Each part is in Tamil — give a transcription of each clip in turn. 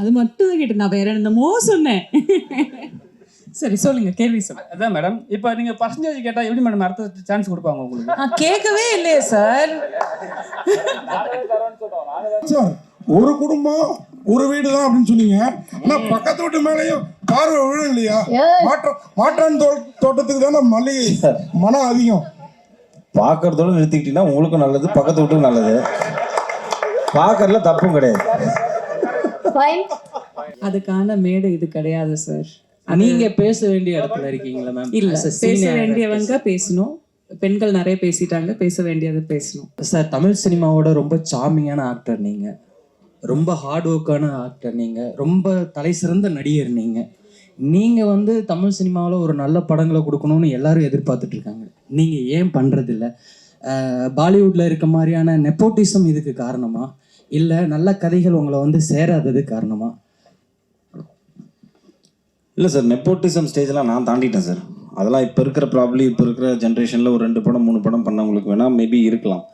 அது மட்டும் தான் கேட்டேன். நான் வேற என்னமோ சொன்னேன். சரி சொல்லுங்க. கேள்வி சொல்லுங்க அதான் மேடம் இப்போ நீங்க பர்சன்டேஜ் கேட்டா எப்படி மேடம் அடுத்த சான்ஸ் கொடுப்பாங்க உங்களுக்கு? கேட்கவே இல்லையே சார் சார் ஒரு குடும்பம் ஒரு வீடு தான் அப்படின்னு சொன்னீங்க. ஆனா பக்கத்து வீட்டு மேலேயும் பார்வை விழும் இல்லையா? மாற்றம் மாற்றான் தோ தோட்டத்துக்கு தானே மல்லிகை மனம் அதிகம். பார்க்கறதோட நிறுத்திக்கிட்டீங்கன்னா உங்களுக்கும் நல்லது பக்கத்து வீட்டுக்கும் நல்லது. பார்க்கறதுல தப்பும் கிடையாது. அதுக்கான மேடை இது கிடையாது சார் நீங்க பேச வேண்டிய இடத்துல இருக்கீங்களா மேம் இல்ல பேச வேண்டியவங்க பேசணும். பெண்கள் நிறைய பேசிட்டாங்க பேச வேண்டியது பேசணும். சார் தமிழ் சினிமாவோட ரொம்ப சாமியான ஆக்டர் நீங்க. ரொம்ப ஹார்ட் ஒர்க்கான ஆக்டர் நீங்க. ரொம்ப தலை சிறந்த நடிகர் நீங்க. நீங்க வந்து தமிழ் சினிமாவில் ஒரு நல்ல படங்களை கொடுக்கணும்னு எல்லாரும் எதிர்பார்த்துட்டு இருக்காங்க. நீங்க ஏன் பண்றது பாலிவுட்டில் இருக்க மாதிரியான நெப்போட்டிசம் இதுக்கு காரணமா? இல்லை நல்ல கதைகள் உங்களை வந்து சேராதது காரணமா? இல்லை சார் நெப்போட்டிசம் ஸ்டேஜ்லாம் நான் தாண்டிட்டேன் சார் அதெல்லாம் இப்போ இருக்கிற ப்ராப்ளி இப்போ இருக்கிற ஜென்ரேஷனில் ஒரு ரெண்டு படம் மூணு படம் பண்ணவங்களுக்கு வேணால் மேபி இருக்கலாம்.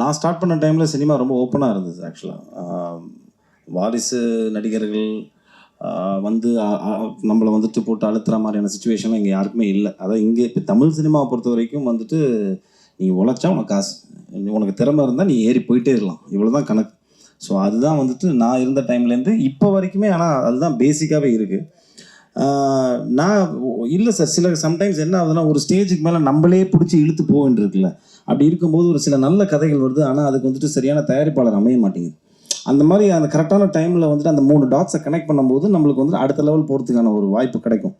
நான் ஸ்டார்ட் பண்ண டைமில் சினிமா ரொம்ப ஓப்பனாக இருந்தது ஆக்சுவலாக வாரிசு நடிகர்கள் வந்து நம்மளை வந்துட்டு போட்டு அழுத்துற மாதிரியான சுச்சுவேஷன்லாம் இங்கே யாருக்குமே இல்லை. அதான் இங்கே இப்போ தமிழ் சினிமாவை பொறுத்த வரைக்கும் வந்துட்டு நீ உழைச்சா உனக்கு காசு. உனக்கு திறமை இருந்தால் நீ ஏறி போயிட்டே இருக்கலாம். இவ்வளோ தான் கணக்கு. ஸோ அதுதான் வந்துட்டு நான் இருந்த டைம்லேருந்து இப்போ வரைக்குமே ஆனால் அதுதான் பேசிக்காகவே இருக்குது நான் இல்லை சார் சில சம்டைம்ஸ் என்ன ஆகுதுன்னா ஒரு ஸ்டேஜுக்கு மேலே நம்மளே பிடிச்சி இழுத்து போக வேண்டியிருக்குல்ல. அப்படி இருக்கும்போது ஒரு சில நல்ல கதைகள் வருது. ஆனால் அதுக்கு வந்துட்டு சரியான தயாரிப்பாளர் அமைய மாட்டேங்குது. அந்த மாதிரி அந்த கரெக்டான டைமில் வந்துட்டு அந்த மூணு டாட்ஸை கனெக்ட் பண்ணும்போது நம்மளுக்கு வந்துட்டு அடுத்த லெவல் போகிறதுக்கான ஒரு வாய்ப்பு கிடைக்கும்.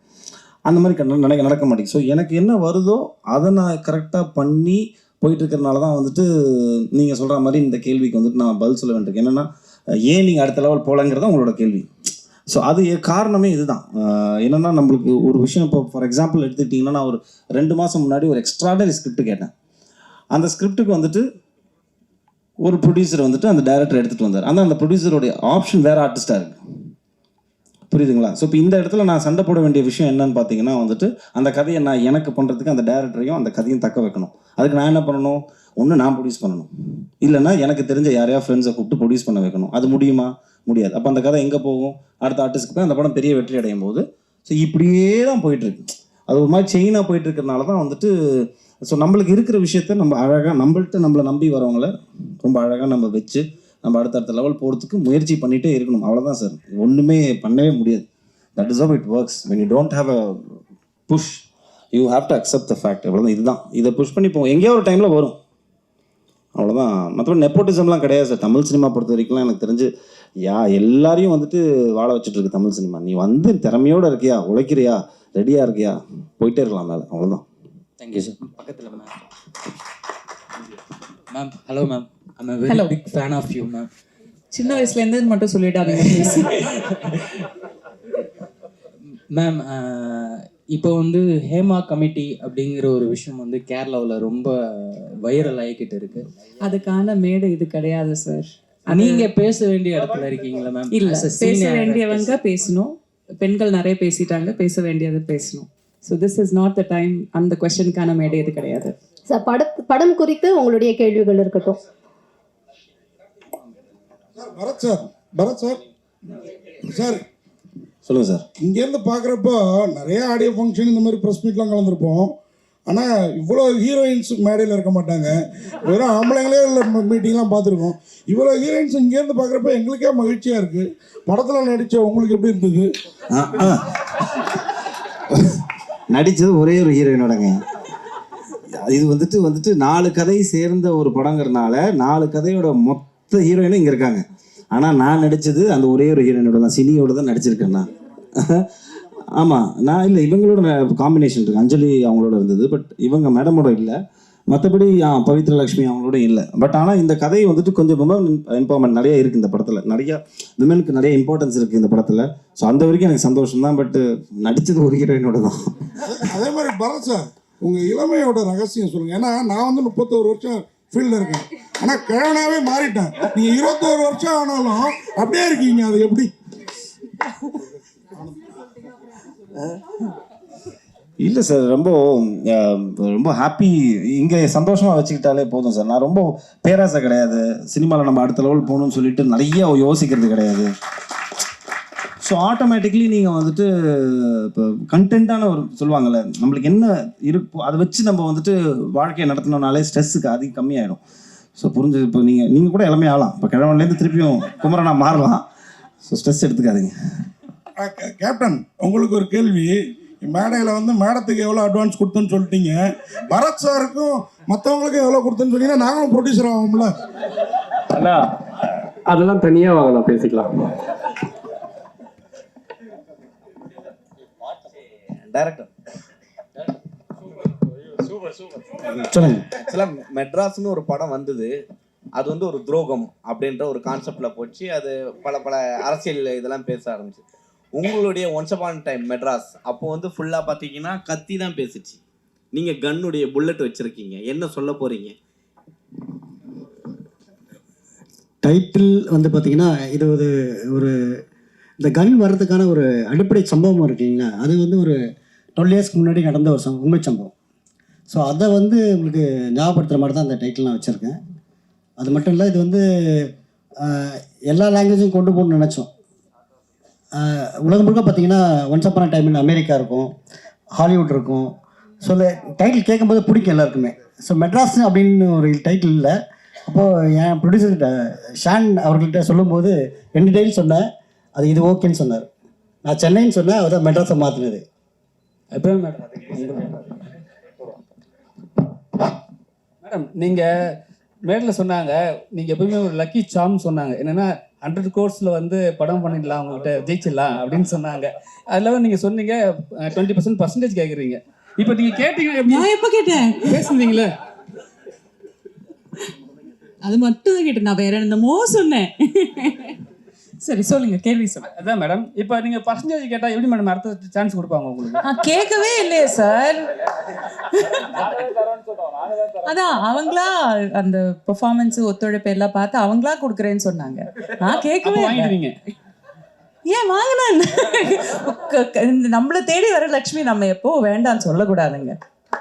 அந்த மாதிரி கண்ண- நடக்க நடக்க மாட்டேங்குது. ஸோ எனக்கு என்ன வருதோ அதை நான் கரெக்டாக பண்ணி போயிட்டு இருக்கிறனால தான் வந்துட்டு நீங்கள் சொல்கிற மாதிரி இந்த கேள்விக்கு வந்துட்டு நான் பதில் சொல்ல வேண்டியிருக்கு. என்னென்னா ஏன் நீங்கள் அடுத்த லெவல் போகலங்கிறது உங்களோட கேள்வி. ஸோ அது காரணமே இதுதான். என்னென்னா நம்மளுக்கு ஒரு விஷயம் இப்போ ஃபார் எக்ஸாம்பிள் எடுத்துக்கிட்டிங்கன்னா நான் ஒரு ரெண்டு மாதம் முன்னாடி ஒரு எக்ஸ்ட்ராடரி ஸ்கிரிப்ட் கேட்டேன். அந்த ஸ்கிரிப்டுக்கு வந்துட்டு ஒரு ப்ரொடியூசர் வந்துட்டு அந்த டேரக்டர் எடுத்துகிட்டு வந்தார். ஆனால் அந்த ப்ரொடியூசருடைய ஆப்ஷன் வேறு ஆர்டிஸ்டாக இருக்குது புரியுதுங்களா? ஸோ இப்போ இந்த இடத்துல நான் சண்டை போட வேண்டிய விஷயம் என்னன்னு பார்த்தீங்கன்னா வந்துட்டு அந்த கதையை நான் எனக்கு பண்ணுறதுக்கு அந்த டேரக்டரையும் அந்த கதையும் தக்க வைக்கணும். அதுக்கு நான் என்ன பண்ணணும்? ஒன்று நான் ப்ரொடியூஸ் பண்ணணும். இல்லைன்னா எனக்கு தெரிஞ்ச யாரையா ஃப்ரெண்ட்ஸை கூப்பிட்டு ப்ரொடியூஸ் பண்ண வைக்கணும். அது முடியுமா? முடியாது. அப்போ அந்த கதை எங்கே போகும்? அடுத்த ஆர்டிஸ்ட்க்கு போய் அந்த படம் பெரிய வெற்றி அடையும் போது ஸோ இப்படியே தான் போயிட்டுருக்கு அது ஒரு மாதிரி செயினாக போயிட்டு இருக்கிறதுனால தான் வந்துட்டு ஸோ நம்மளுக்கு இருக்கிற விஷயத்த நம்ம அழகாக நம்மள்கிட்ட நம்மளை நம்பி வரவங்கள ரொம்ப அழகாக நம்ம வச்சு நம்ம அடுத்தடுத்த லெவல் போகிறதுக்கு முயற்சி பண்ணிகிட்டே இருக்கணும். அவ்வளோதான் சார் ஒன்றுமே பண்ணவே முடியாது. That is of it works when you don't have a push you have to accept the fact அவ்வளோதான் இதுதான். இதை புஷ் பண்ணி போவோம் எங்கேயோ ஒரு டைமில் வரும். அவ்வளோதான் மற்றபடி நெப்போட்டிசம்லாம் கிடையாது சார் தமிழ் சினிமா பொறுத்த வரைக்கும்லாம் எனக்கு தெரிஞ்சு யா எல்லாரையும் வந்துட்டு வாழ வச்சுட்டு இருக்கு தமிழ் சினிமா நீ வந்து திறமையோட இருக்கியா? உழைக்கிறியா? ரெடியாக இருக்கியா? போயிட்டே இருக்கலாம் மேலே. அவ்வளோதான் தேங்க்யூ சார் பக்கத்தில் ma'am ma'am hello ma'am I'm very Hello. Big fan of you ma'am சின்ன வயசுல இருந்து மட்டும் please. மேம் இப்போ வந்து ஹேமா கமிட்டி அப்படிங்கிற ஒரு விஷயம் வந்து கேரளாவில் ரொம்ப வைரல் ஆகிக்கிட்டு இருக்கு. அதுக்கான மேடை இது கிடையாது சார் நீங்க பேச வேண்டிய இடத்துல இருக்கீங்களா மேம் இல்ல பேச வேண்டியவங்க பேசணும். பெண்கள் நிறைய பேசிட்டாங்க பேச வேண்டியது பேசணும். So this is not the time அந்த கொஸ்டினுக்கான மேடை இது கிடையாது. சார் பட படம் குறித்து உங்களுடைய கேள்விகள் இருக்கட்டும். Bharath sir Bharath sir. Sir சொல்லுங்கள் சார். இங்கேருந்து பார்க்குறப்போ நிறைய ஆடியோ ஃபங்க்ஷன் இந்த மாதிரி ப்ரெஸ் மீட்லாம் கலந்துருப்போம். ஆனால் இவ்வளோ ஹீரோயின்ஸ் மேடையில் இருக்க மாட்டாங்க. வெறும் ஆம்பளைங்களே உள்ள மீட்டிங்லாம் பார்த்துருக்கோம். இவ்வளோ ஹீரோயின்ஸ் இங்கேருந்து பார்க்குறப்ப எங்களுக்கே மகிழ்ச்சியாக இருக்குது படத்தில் நடித்த உங்களுக்கு எப்படி இருந்தது? நடித்தது ஒரே ஒரு ஹீரோயினோடங்க இது வந்துட்டு வந்துட்டு நாலு கதை சேர்ந்த ஒரு படங்கிறனால நாலு கதையோட மொத்த ஹீரோயினும் இங்கே இருக்காங்க. ஆனால் நான் நடித்தது அந்த ஒரே ஒரு ஹீரோயினோட தான் சினியோட தான் நடிச்சிருக்கேன் நான். ஆமாம் நான் இல்லை இவங்களோட காம்பினேஷன் இருக்கு. அஞ்சலி அவங்களோட இருந்தது பட் இவங்க மேடமோட இல்லை. மற்றபடி பவித்ர லக்ஷ்மி அவங்களோட இல்லை. பட் ஆனால் இந்த கதை வந்துட்டு கொஞ்சம் விமன் எம்பவர்மெண்ட் நிறைய இருக்குது இந்த படத்தில். நிறைய விமனுக்கு நிறைய இம்பார்ட்டன்ஸ் இருக்குது இந்த படத்தில். ஸோ அந்த வரைக்கும் எனக்கு சந்தோஷம் தான். பட் நடித்தது ஒரு ஹீரோயினோட தான். அதே மாதிரி பரத் சார் உங்கள் இளமையோட ரகசியம் சொல்லுங்கள் ஏன்னா நான் வந்து முப்பத்தோரு வருஷம் ஃபீல்டில் இருக்கேன். ஆனால் கிழவனாவே மாறிட்டேன். நீங்கள் இருபத்தோரு வருஷம் ஆனாலும் அப்படியே இருக்கீங்க. அது எப்படி? இல்லை சார் ரொம்ப ரொம்ப ஹாப்பி இங்கே சந்தோஷமாக வச்சுக்கிட்டாலே போதும் சார். நான் ரொம்ப பேராசை கிடையாது. சினிமாவில் நம்ம அடுத்த லெவல் போகணும்னு சொல்லிட்டு நிறைய யோசிக்கிறது கிடையாது. ஸோ ஆட்டோமேட்டிக்லி நீங்கள் வந்துட்டு இப்போ கண்டென்ட்டான ஒரு சொல்லுவாங்கள்ல நம்மளுக்கு என்ன இருக்கோ அதை வச்சு நம்ம வந்துட்டு வாழ்க்கையை நடத்தினோம்னாலே ஸ்ட்ரெஸ்ஸுக்கு அதிகம் கம்மியாயிடும். ஸோ புரிஞ்சு இப்போ நீங்கள் நீங்கள் கூட எல்லாமே ஆகலாம். இப்போ கிழவன்லேருந்து திருப்பியும் குமரனா மாறலாம். ஸோ ஸ்ட்ரெஸ் எடுத்துக்காதீங்க. கேப்டன் உங்களுக்கு ஒரு கேள்வி. மேடையில் வந்து மேடத்துக்கு எவ்வளோ அட்வான்ஸ் கொடுத்தோன்னு சொல்லிட்டீங்க. பரத் சாருக்கும் மற்றவங்களுக்கும் எவ்வளோ கொடுத்தோன்னு சொன்னீங்கன்னா நாங்களும் ப்ரொடியூசர் ஆகும்ல அண்ணா அதெல்லாம் தனியா வாங்கலாம் பேசிக்கலாம். டைரக்டர் மெட்ராஸ்னு ஒரு படம் வந்தது. அது வந்து ஒரு துரோகம் அப்படின்ற ஒரு கான்செப்டில் போச்சு. அது பல பல அரசியல் இதெல்லாம் பேச ஆரம்பிச்சு. உங்களுடைய ஒன்ஸ் அபான் டைம் மெட்ராஸ் அப்போ வந்து ஃபுல்லாக பார்த்தீங்கன்னா கத்தி தான் பேசிச்சு. நீங்கள் கன்னுடைய புல்லட் வச்சுருக்கீங்க. என்ன சொல்ல போகிறீங்க டைட்டில் வந்து பார்த்தீங்கன்னா இது ஒரு ஒரு இந்த கன் வர்றதுக்கான ஒரு அடிப்படை சம்பவம் இருக்கு அது வந்து ஒரு டுவெல் இயர்ஸ்க்கு முன்னாடி நடந்த ஒரு சம்பவம் உண்மை சம்பவம். ஸோ அதை வந்து உங்களுக்கு ஞாபகப்படுத்துகிற மாதிரி தான் அந்த டைட்டில் நான் வச்சுருக்கேன். அது மட்டும் இல்லை இது வந்து எல்லா லாங்குவேஜும் கொண்டு போகணும்னு நினச்சோம். உலகம் முழுக்க பார்த்தீங்கன்னா once upon a time America இருக்கும் ஹாலிவுட் இருக்கும். ஸோ இந்த டைட்டில் கேட்கும்போது பிடிக்கும் எல்லாருக்குமே. ஸோ மெட்ராஸ் அப்படின்னு ஒரு டைட்டில் இல்லை. அப்போது என் ப்ரொடியூசர்கிட்ட ஷான் அவர்கள்ட்ட சொல்லும்போது ரெண்டு டைல் சொன்னேன் அது இது ஓகேன்னு சொன்னார். நான் சென்னைன்னு சொன்னேன் அவர் மெட்ராஸை மாற்றினது எப்போ மேடம் மேடம் நீங்கள் மேடில் சொன்னாங்க நீங்கள் எப்பவுமே ஒரு லக்கி சாம் சொன்னாங்க. என்னென்னா ஹண்ட்ரட் கோர்ஸில் வந்து படம் பண்ணிடலாம் உங்கள்கிட்ட ஜெயிச்சிடலாம் அப்படின்னு சொன்னாங்க. அதில் நீங்கள் சொன்னீங்க டுவெண்ட்டி பர்சன்ட் பர்சன்டேஜ் கேட்குறீங்க இப்போ நீங்கள் கேட்டீங்க நான் எப்போ கேட்டேன்? பேசுனீங்களே. அது மட்டும் தான் கேட்டேன். நான் வேற என்னமோ சொன்னேன். சரி சொல்லுங்க கேள்வி சொல்லுங்க அதான் மேடம் இப்போ நீங்கள் பர்சன்டேஜ் கேட்டால் எப்படி மேடம் அடுத்த சான்ஸ் கொடுப்பாங்க உங்களுக்கு? கேட்கவே இல்லையே சார் அதான் அவங்களா அந்த பெர்ஃபார்மன்ஸ் ஒத்துழைப்பு எல்லாம் பார்த்து அவங்களா கொடுக்குறேன்னு சொன்னாங்க. நான் கேட்கவே இல்லை. வாங்கிடுவீங்க. ஏன் வாங்கினா நம்மளை தேடி வர லக்ஷ்மி நம்ம எப்போ வேண்டாம்னு சொல்லக்கூடாதுங்க.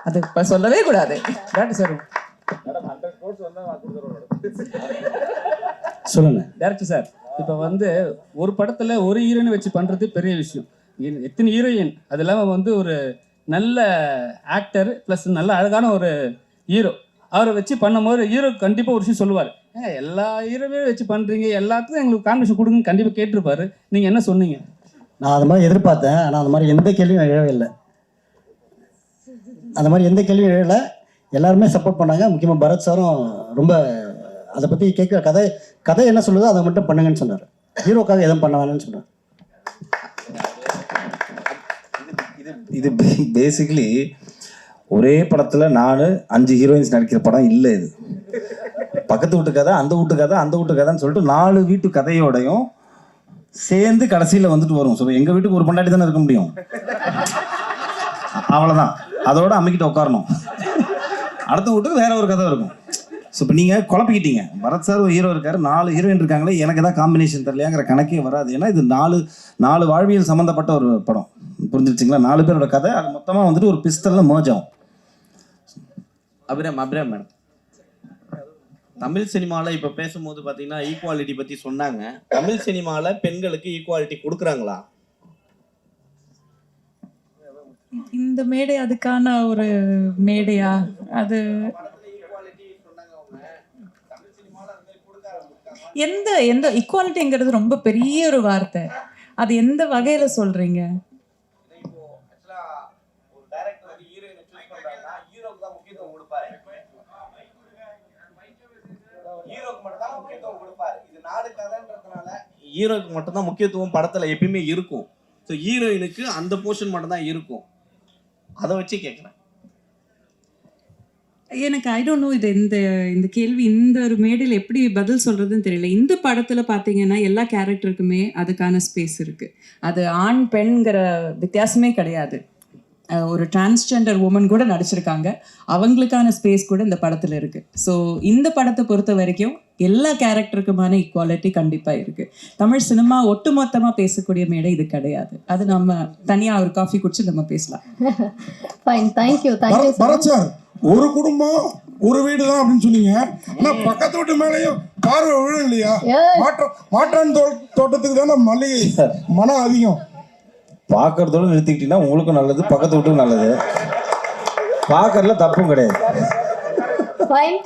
அது இப்ப சொல்லவே கூடாது. சார் சொல்லுங்கள் டேரக்டர் சார் இப்போ வந்து ஒரு படத்தில் ஒரு ஹீரோயின் வச்சு பண்ணுறது பெரிய விஷயம். எத்தனை ஹீரோயின்? அது இல்லாமல் வந்து ஒரு நல்ல ஆக்டர் ப்ளஸ் நல்ல அழகான ஒரு ஹீரோ. அவரை வச்சு பண்ணும்போது ஹீரோ கண்டிப்பாக ஒரு விஷயம் சொல்லுவார். எல்லா ஹீரோவே வச்சு பண்ணுறீங்க எல்லாத்துக்கும் எங்களுக்கு கான்வெர்ஷன் கொடுங்கன்னு கண்டிப்பாக கேட்டிருப்பாரு. நீங்கள் என்ன சொன்னீங்க? நான் அது மாதிரி எதிர்பார்த்தேன். ஆனால் அது மாதிரி எந்த கேள்வியும் எழவே இல்லை. அந்த மாதிரி எந்த கேள்வியும் எழலை. எல்லாருமே சப்போர்ட் பண்ணாங்க. முக்கியமாக பரத் சாரும் ரொம்ப அதை பற்றி கேட்க கதை கதை என்ன சொல்லுதோ அதை மட்டும் பண்ணுங்கன்னு சொன்னார். ஹீரோக்காக எதுவும் பண்ண வேணாம்னு சொன்னார். இது இது பேசிக்கலி ஒரே படத்தில் நான் அஞ்சு ஹீரோயின்ஸ் நடிக்கிற படம் இல்லை இது. பக்கத்து வீட்டு கதை அந்த வீட்டு கதை அந்த வீட்டு கதைன்னு சொல்லிட்டு நாலு வீட்டு கதையோடையும் சேர்ந்து கடைசியில் வந்துட்டு வரும். ஸோ எங்கள் வீட்டுக்கு ஒரு பொண்டாட்டி தானே இருக்க முடியும்? அவ்வளோதான் அதோட அம்மிக்கிட்ட உட்காரணும். அடுத்த வீட்டுக்கு வேற ஒரு கதை இருக்கும். ஸோ இப்போ நீங்கள் குழப்பிக்கிட்டீங்க. பரத் சார் ஒரு ஹீரோ இருக்காரு. நாலு ஹீரோயின் இருக்காங்களே எனக்கு தான் காம்பினேஷன் தெரியலையாங்கிற கணக்கே வராது. ஏன்னா இது நாலு நாலு வாழ்வியல் சம்மந்தப்பட்ட ஒரு படம். புரிஞ்சிருச்சுங்களா? நாலு பேரோட கதை அது மொத்தமாக வந்துட்டு ஒரு பிஸ்தலில் merge ஆகும். அபிராம் அபிராம் மேடம். தமிழ் சினிமாவில் இப்போ பேசும்போது பார்த்தீங்கன்னா ஈக்குவாலிட்டி பற்றி சொன்னாங்க. தமிழ் சினிமாவில் பெண்களுக்கு ஈக்குவாலிட்டி கொடுக்குறாங்களா? இந்த மேடை அதுக்கான ஒரு மேடையா? அது எந்த எந்த இக்குவாலிட்டிங்கிறது ரொம்ப பெரிய ஒரு வார்த்தை. அது எந்த வகையில சொல்றீங்க? ஒரு டைரக்டர் வந்து ஹீரோயினை சூஸ் பண்றாங்கன்னா ஹீரோக்கு தான் முக்கியத்துவம் கொடுப்பாரு. ஹீரோக்கு மட்டும் தான் முக்கியத்துவம் கொடுப்பாரு. இது நாடு கதைன்றதுனால ஹீரோக்கு மட்டும் தான் முக்கியத்துவம் படத்துல எப்பயுமே இருக்கும். ஸோ ஹீரோயினுக்கு அந்த போர்ஷன் மட்டும் தான் இருக்கும். அதை வச்சு கேட்குறேன் எனக்கு ஐ டோன்ட் நோ இது இந்த இந்த கேள்வி இந்த ஒரு மேடையில் எப்படி பதில் சொல்றதுன்னு தெரியல. இந்த படத்துல பாத்தீங்கன்னா எல்லா கேரக்டருக்குமே அதுக்கான ஸ்பேஸ் இருக்கு. அது ஆண் பெண்கிற வித்தியாசமே கிடையாது. ஒரு டிரான்ஸ்ஜெண்டர் உமன் கூட நடிச்சிருக்காங்க. அவங்களுக்கான ஸ்பேஸ் கூட இந்த படத்துல இருக்கு. ஸோ இந்த படத்தை பொறுத்த வரைக்கும் எல்லா கேரக்டருக்குமான ஈக்குவாலிட்டி கண்டிப்பா இருக்கு. தமிழ் சினிமா ஒட்டுமொத்தமா பேசக்கூடிய மேடை இது கிடையாது. அது நம்ம தனியா ஒரு காஃபி குடிச்சு நம்ம பேசலாம். ஃபைன் தேங்க்யூ தேங்க்யூ ஒரு குடும்பம் ஒரு வீடு தான் அப்படின்னு சொன்னீங்க. ஆனா பக்கத்து வீட்டு மேலேயும் பார்வை விழும் இல்லையா. மாற்றம் மாற்றான் தோ தோட்டத்துக்கு தானே மல்லிகை மனம் அதிகம். பார்க்கறதோட நிறுத்திக்கிட்டீங்கன்னா உங்களுக்கும் நல்லது பக்கத்து வீட்டுக்கும் நல்லது. பார்க்கறதுல தப்பும் கிடையாது. ஃபைன்